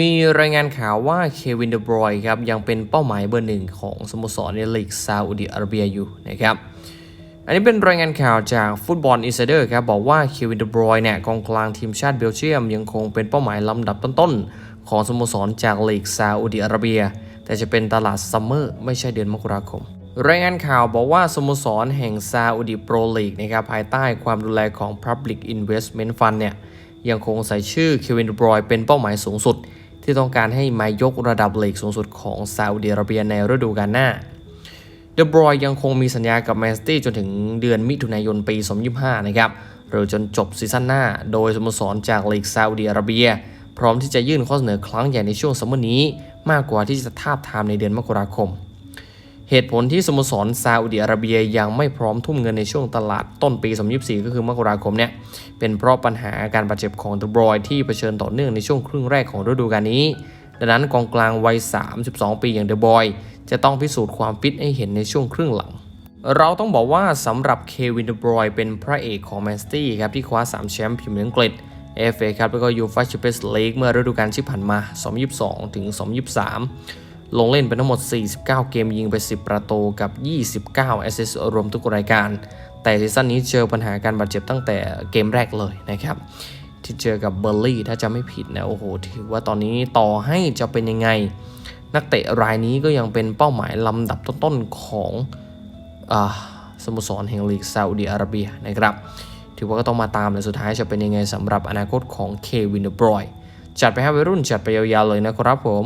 มีรายงานข่าวว่าเควินเดบรอยครับยังเป็นเป้าหมายเบอร์หนึ่งของสโมสรในลีกซาอุดิอาระเบียอยู่นะครับอันนี้เป็นรายงานข่าวจากฟุตบอลอินไซเดอร์ครับบอกว่าเควินเดบรอยเนี่ยกองกลางทีมชาติเบลเยียม ยังคงเป็นเป้าหมายลำดับต้นๆ ของสโมสรจากลีกซาอุดิอาระเบีย แต่จะเป็นตลาดซัมเมอร์ไม่ใช่เดือนมกราคม รายงานข่าวบอกว่าสโมสรแห่งซาอุดิโปรลีกนะครับภายใต้ความดูแลของ Public Investment Fund เนี่ยยังคงใส่ชื่อเควินเดบรอยเป็นเป้าหมายสูงสุด ที่ต้องการให้มายกระดับลีกสูงสุดของซาอุดิอาระเบียในฤดูกาลหน้าเดบรอยยังคงมีสัญญากับแมนซิตี้จนถึงเดือนมิถุนายนปี 2025 นะครับหรือจนจบซีซั่นหน้า โดยสโมสรจากลีกซาอุดิอาระเบีย พร้อมที่จะยื่นข้อเสนอครั้งใหญ่ในช่วงซัมเมอร์นี้ มากกว่าที่จะทาบทามในเดือนมกราคม เหตุผลที่สโมสรซาอุดิอาระเบียยังไม่พร้อมทุ่มเงินในช่วงตลาดต้นปี 2024 ก็คือมกราคมเนี่ย เป็นเพราะปัญหาการบาดเจ็บของเดบรอยที่เผชิญต่อเนื่องในช่วงครึ่งแรกของฤดูกาลนี้ ดังนั้นกองกลางวัย 32 ปีอย่างเดบอย จะต้องพิสูจน์ความฟิตให้เห็นในช่วงครึ่งหลัง เราต้องบอกว่าสำหรับเควินเดบรอยเป็นพระเอกของแมนซิตี้ครับที่คว้า 3 แชมป์พรีเมียร์อังกฤษ FA ครับแล้วก็ยูฟ่าแชมเปี้ยนส์ลีกเมื่อฤดูกาลที่ผ่านมา 2022 ถึง 2023 ลงเล่นไปทั้งหมด 49 เกมยิงไป 10 ประตูกับ 29 แอสซิสต์รวมทุกรายการ แต่ซีซั่นนี้เจอปัญหาการบาดเจ็บตั้งแต่เกมแรกเลยนะครับ ที่เจอกับเบอร์ลี่ถ้าจะไม่ผิดนะโอ้โห ถือว่าตอนนี้ต่อให้จะเป็นยังไง นักเตะรายนี้ก็ยังเป็นเป้าหมายลำดับต้นๆของอสโมสรแห่งลีกซาอุดิอาระเบียนะครับถือว่าก็ต้องมาตามเลยสุดท้ายจะเป็นยังไงสำหรับอนาคตของเควินเดบรอยจัดไปให้วัยรุ่นจัดไปยาวๆเลยนะครับผม